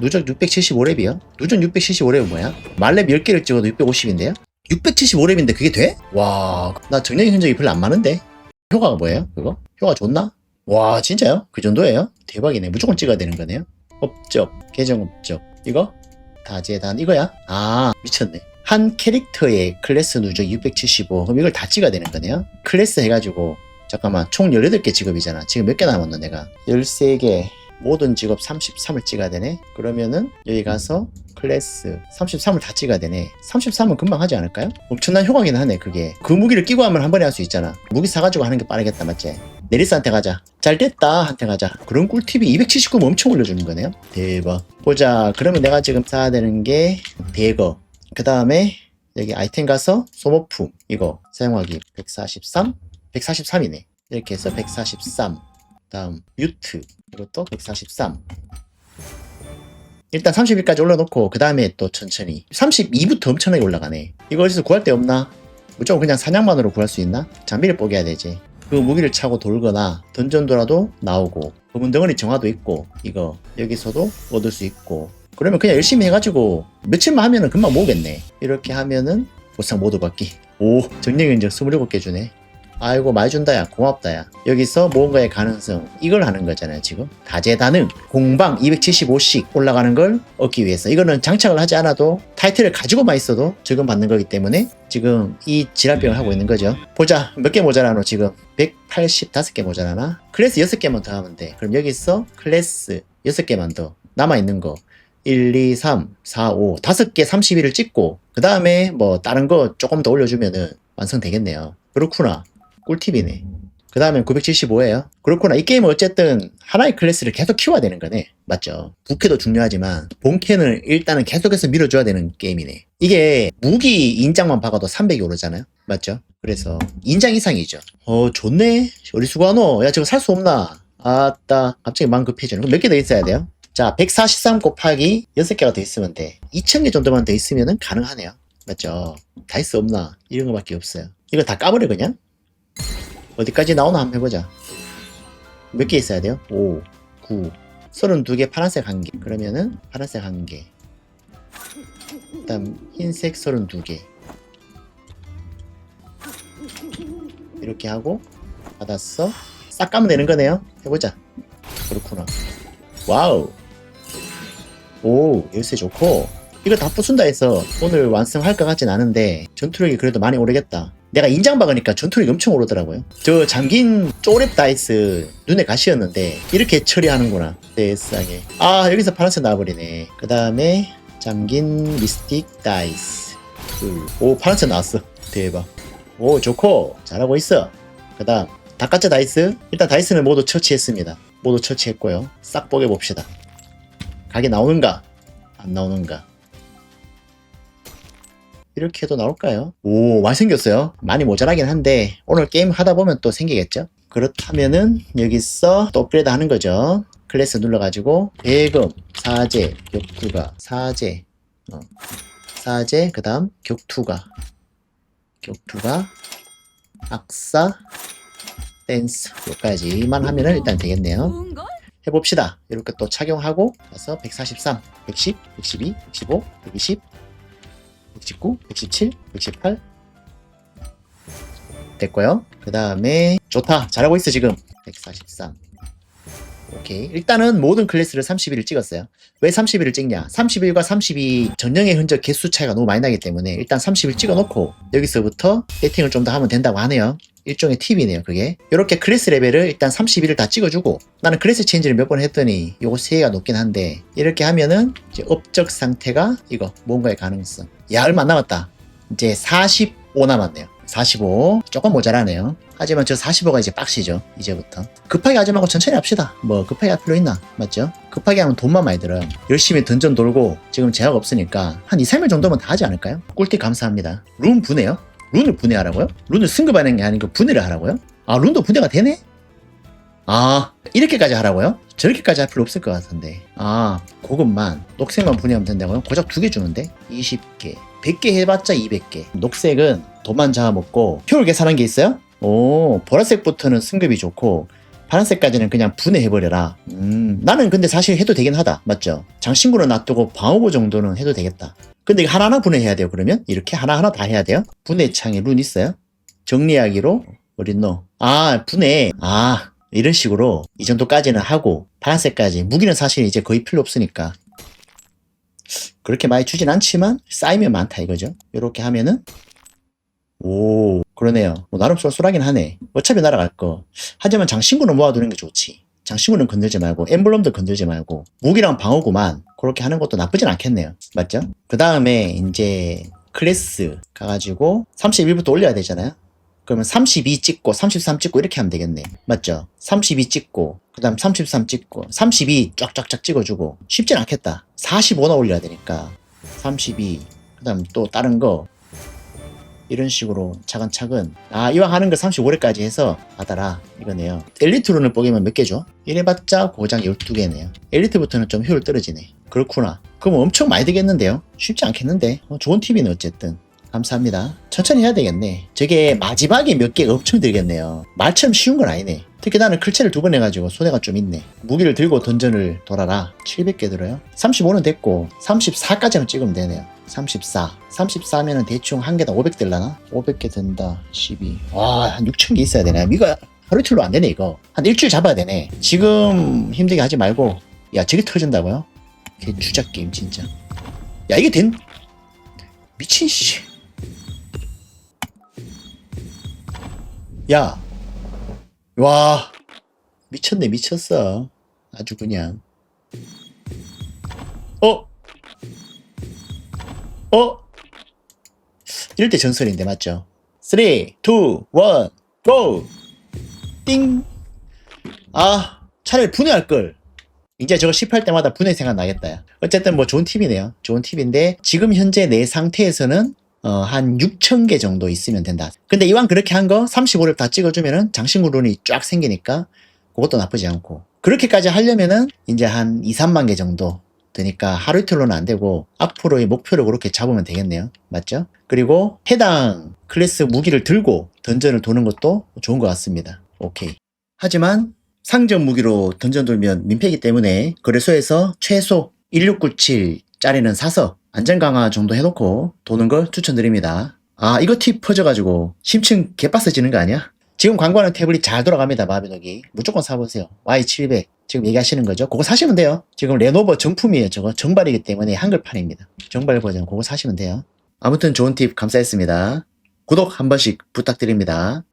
누적 675렙이요? 누적 675렙은 뭐야? 말렙 10개를 찍어도 650인데요? 675렙인데 그게 돼? 와, 나 정령의 흔적이 별로 안 많은데? 효과가 뭐예요? 그거? 효과 좋나? 와, 진짜요? 그 정도예요? 대박이네. 무조건 찍어야 되는 거네요? 업적, 계정 업적. 이거? 다재단, 이거야? 아, 미쳤네. 한 캐릭터의 클래스 누적 675. 그럼 이걸 다 찍어야 되는 거네요? 클래스 해가지고, 잠깐만, 총 18개 직업이잖아. 지금 몇 개 남았노, 내가? 13개. 모든 직업 33을 찍어야 되네. 그러면은 여기 가서 클래스 33을 다 찍어야 되네. 33은 금방 하지 않을까요? 엄청난 효과긴 하네, 그게. 그 무기를 끼고 하면 한 번에 할 수 있잖아. 무기 사가지고 하는 게 빠르겠다, 맞지? 네리스한테 가자. 잘 됐다, 한테 가자. 그런 꿀팁이 279면 엄청 올려주는 거네요. 대박. 보자. 그러면 내가 지금 사야 되는 게 대거. 그 다음에 여기 아이템 가서 소모품. 이거 사용하기 143? 143이네. 이렇게 해서 143. 다음 유트. 이것도 143. 일단 30일까지 올려놓고 그 다음에 또 천천히 32부터 엄청나게 올라가네 이거 어디서 구할 데 없나? 무조건 그냥 사냥만으로 구할 수 있나? 장비를 뽀개야 되지 그 무기를 차고 돌거나 던전도라도 나오고 검은 덩어리 정화도 있고 이거 여기서도 얻을 수 있고 그러면 그냥 열심히 해가지고 며칠만 하면은 금방 모으겠네 이렇게 하면은 보상 모두 받기 오 정령 인증 27개 주네 아이고 많이 준다 야. 고맙다 야. 여기서 무언가의 가능성. 이걸 하는 거잖아요 지금. 다재다능. 공방 275씩 올라가는 걸 얻기 위해서. 이거는 장착을 하지 않아도 타이틀을 가지고만 있어도 적용 받는 거기 때문에 지금 이 지랄병을 하고 있는 거죠. 보자. 몇 개 모자라노 지금? 185개 모자라나? 클래스 6개만 더 하면 돼. 그럼 여기서 클래스 6개만 더 남아있는 거. 1, 2, 3, 4, 5, 5개 31을 찍고 그 다음에 뭐 다른 거 조금 더 올려주면은 완성되겠네요. 그렇구나 꿀팁이네. 그 다음엔 975예요. 그렇구나. 이 게임은 어쨌든 하나의 클래스를 계속 키워야 되는 거네. 맞죠? 부캐도 중요하지만 본캐는 일단은 계속해서 밀어줘야 되는 게임이네. 이게 무기 인장만 박아도 300이 오르잖아요. 맞죠? 그래서 인장 이상이죠. 어 좋네. 어리 수고하노. 야 저거 살수 없나? 아따 갑자기 마음 급해지는. 몇 개 더 있어야 돼요? 자 143 곱하기 6개가 더 있으면 돼. 2000개 정도만 더 있으면 가능하네요. 맞죠? 다 있어 없나? 이런 거밖에 없어요. 이거 다 까버려 그냥? 어디까지 나오나 한번 해보자. 몇 개 있어야 돼요? 5, 9, 32개 파란색 1개. 그러면은 파란색 1개. 그 다음 흰색 32개. 이렇게 하고 받았어. 싹 까면 되는 거네요. 해보자. 그렇구나. 와우. 오, 열쇠 좋고. 이거 다 부순다 해서 오늘 완성할 것 같진 않은데 전투력이 그래도 많이 오르겠다. 내가 인장 박으니까 전투력이 엄청 오르더라고요. 저 잠긴 쪼랩 다이스 눈에 가시였는데 이렇게 처리하는구나. 세상에. 아 여기서 파란색 나와버리네. 그 다음에 잠긴 미스틱 다이스. 둘. 오 파란색 나왔어. 대박. 오 좋고 잘하고 있어. 그 다음 닭가짜 다이스. 일단 다이스는 모두 처치했습니다. 모두 처치했고요. 싹 뽀개 봅시다. 가게 나오는가? 안 나오는가? 이렇게 해도 나올까요? 오, 많이 생겼어요. 많이 모자라긴 한데, 오늘 게임 하다 보면 또 생기겠죠? 그렇다면은, 여기서 또 업그레이드 하는 거죠. 클래스 눌러가지고, 배금, 사제, 격투가, 사제, 어, 사제, 그 다음, 격투가, 격투가, 악사, 댄스, 여기까지만 하면은 일단 되겠네요. 해봅시다. 이렇게 또 착용하고, 가서 143, 110, 112, 115, 120, 119, 117, 118 됐고요. 그 다음에 좋다. 잘하고 있어 지금. 143 오케이. 일단은 모든 클래스를 31을 찍었어요. 왜 31을 찍냐? 31과 32 전령의 흔적 개수 차이가 너무 많이 나기 때문에 일단 30을 찍어놓고 여기서부터 세팅을 좀 더 하면 된다고 하네요. 일종의 팁이네요, 그게. 이렇게 클래스 레벨을 일단 31을 다 찍어주고 나는 클래스 체인지를 몇 번 했더니 요거 3개가 높긴 한데 이렇게 하면은 이제 업적 상태가 이거 뭔가의 가능성. 야, 얼마 안 남았다. 이제 45 남았네요. 45. 조금 모자라네요. 하지만 저 45가 이제 빡시죠. 이제부터. 급하게 하지 말고 천천히 합시다. 뭐 급하게 할 필요 있나? 맞죠? 급하게 하면 돈만 많이 들어요. 열심히 던전 돌고 지금 제약 없으니까 한 2, 3일 정도면 다 하지 않을까요? 꿀팁 감사합니다. 룬 분해요? 룬을 분해하라고요? 룬을 승급하는 게 아니고 분해를 하라고요? 아 룬도 분해가 되네? 아 이렇게까지 하라고요? 저렇게까지 할 필요 없을 것 같은데 아 그것만 녹색만 분해하면 된다고요? 고작 두 개 주는데? 20개 100개 해봤자 200개 녹색은 돈만 잡아먹고 효율 계산한 게 있어요? 오 보라색부터는 승급이 좋고 파란색까지는 그냥 분해해버려라. 음, 나는 근데 사실 해도 되긴 하다. 맞죠? 장신구를 놔두고 방어구 정도는 해도 되겠다. 근데 하나하나 분해해야 돼요, 그러면? 이렇게 하나하나 다 해야 돼요? 분해창에 룬 있어요? 정리하기로? 어딨노? 아, 분해. 아, 이런 식으로 이 정도까지는 하고 파란색까지. 무기는 사실 이제 거의 필요 없으니까. 그렇게 많이 주진 않지만 쌓이면 많다 이거죠. 이렇게 하면은 오 그러네요. 뭐 나름 쏠쏠하긴 하네. 어차피 날아갈 거. 하지만 장신구는 모아두는 게 좋지. 장신구는 건들지 말고 엠블럼도 건들지 말고 무기랑 방어구만 그렇게 하는 것도 나쁘진 않겠네요. 맞죠? 그 다음에 이제 클래스 가가지고 31부터 올려야 되잖아요. 그러면 32 찍고 33 찍고 이렇게 하면 되겠네. 맞죠? 32 찍고 그 다음 33 찍고 32 쫙쫙쫙 찍어주고 쉽진 않겠다. 45나 올려야 되니까 32 그 다음 또 다른 거 이런 식으로 차근차근 아 이왕 하는 거 35회까지 해서 하더라 이거네요. 엘리트로는 뽀개면 몇 개죠? 이래봤자 고장 12개네요. 엘리트부터는 좀 효율 떨어지네. 그렇구나. 그럼 엄청 많이 되겠는데요? 쉽지 않겠는데? 어, 좋은 팁이네 어쨌든. 감사합니다. 천천히 해야 되겠네. 저게 마지막에 몇 개가 엄청 들겠네요. 말처럼 쉬운 건 아니네. 특히 나는 클체를 두 번 해가지고 손해가 좀 있네. 무기를 들고 던전을 돌아라. 700개 들어요? 35는 됐고 34까지는 찍으면 되네요 34 34면은 대충 한 개당 500 들라나? 500개 든다 12 와 한 6천 개 있어야 되네 이거 하루 이틀로 안 되네 이거 한 일주일 잡아야 되네 지금 힘들게 하지 말고 야 저게 터진다고요? 개 주작 게임 진짜 야 이게 된 미친 씨 야, 와, 미쳤네, 미쳤어. 아주 그냥. 어? 어? 이럴 때 전설인데, 맞죠? 3, 2, 1, GO! 띵! 아, 차라리 분해할걸. 이제 저거 10할 때마다 분해 생각 나겠다. 야. 어쨌든 뭐 좋은 팁이네요. 좋은 팁인데, 지금 현재 내 상태에서는 어, 한 6,000개 정도 있으면 된다. 근데 이왕 그렇게 한 거 35를 다 찍어주면은 장신구론이 쫙 생기니까 그것도 나쁘지 않고. 그렇게까지 하려면은 이제 한 2, 3만 개 정도 되니까 하루 이틀로는 안 되고 앞으로의 목표를 그렇게 잡으면 되겠네요. 맞죠? 그리고 해당 클래스 무기를 들고 던전을 도는 것도 좋은 것 같습니다. 오케이. 하지만 상점 무기로 던전 돌면 민폐이기 때문에 거래소에서 최소 1697짜리는 사서 안전 강화 정도 해놓고 도는 걸 추천드립니다. 아 이거 팁 퍼져가지고 심층 개빡세지는 거 아니야? 지금 광고하는 태블릿 잘 돌아갑니다 마비노기. 무조건 사보세요. Y700 지금 얘기하시는 거죠? 그거 사시면 돼요. 지금 레노버 정품이에요 저거. 정발이기 때문에 한글판입니다. 정발 버전 그거 사시면 돼요. 아무튼 좋은 팁 감사했습니다. 구독 한 번씩 부탁드립니다